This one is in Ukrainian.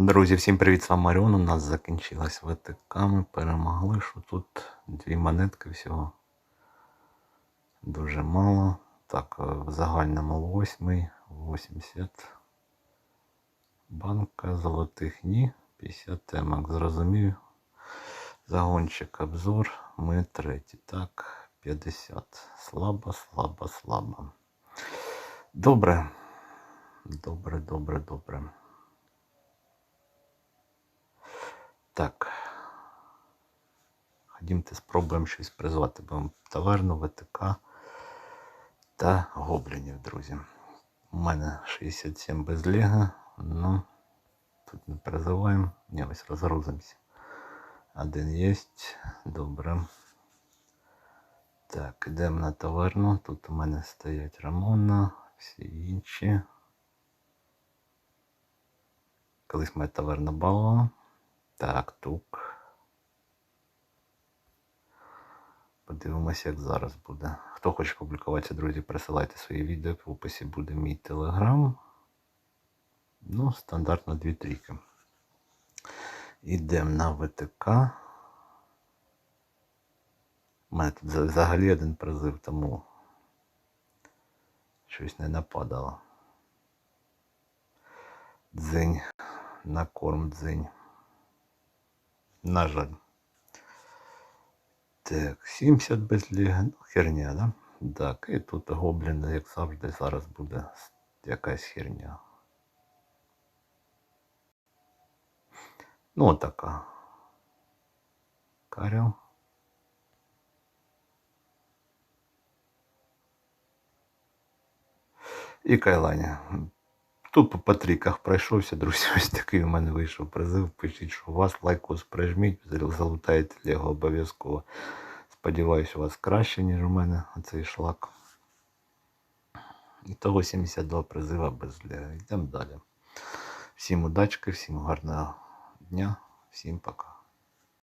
Друзі, всім привіт, з вами Маріон. У нас закінчилась ВТК. Ми перемогли, що тут дві монетки всього. Дуже мало. Так, е, в загальному 8, 80. Банка золотих ні. 50 темок. Зрозумів. Загончик обзор. Ми треті. Так, 50. Слабо, слабо, слабо. Добре. Добре, добре, добре. Так. Ходімте, спробуємо щось призвати. Будемо таверну, ВТК та гоблінів, друзі. У мене 67 без лега, ну тут не призиваємо. Ні, ось розгрузимося. Один є. Добре. Так, йдемо на таверну. Тут у мене стоять Рамона, всі інші. Колись моя таверна балова. Так, тук. Подивимося, як зараз буде. Хто хоче публікуватися, друзі, присилайте свої відео. В описі буде мій телеграм. Ну, стандартно дві трійки. Йдемо на ВТК. У мене тут взагалі один призив, тому щось не нападало. Дзинь. На корм дзинь. На жаль. Так, 70 без ліги. Ну, херня, да? Так, і тут гоблін, як завжди, зараз буде якась херня. Ну, така. Каріл. І Кайланя. Тут по патріках пройшовся, друзі, ось такий у мене вийшов призив. Пишіть, що у вас лайкос прижміть, залутаєте його обов'язково. Сподіваюсь, у вас краще, ніж у мене оцей шлак. І того 72 призива без Лего. Йдемо далі. Всім удачки, всім гарного дня, всім пока.